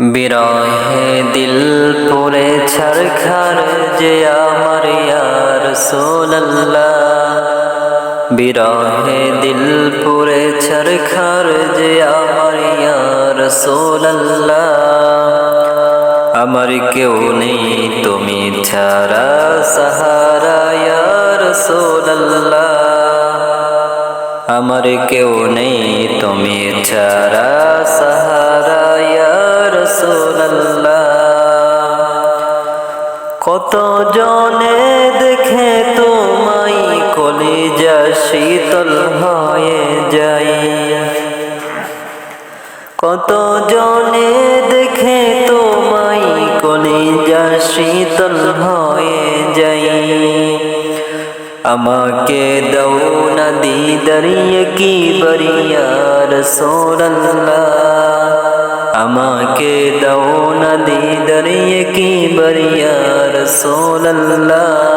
বিরহে দিল পুরে ছারখার যে আমার ইয়ার সোল্লাহ বিরহে দিল পুরে ছারখার যে আমার ইয়ার সোল্লাহ আমার কেউ নেই তুমি ছাড়া সাহারা ইয়ার সোল্লাহ আমার কেউ নেই তুমি ছাড়া কত জনে দেখে তোমায় কলিজা শীতল হয়ে যাই কত জনে দেখে তোমায় কলিজা শীতল হয়ে যাই আমাকে দৌ নদী দরিয়ে কি বরিয়ার সোল্লাহ আমাকে দাও নদী দরিয়ে কি বরিয়ার সোল্লাহ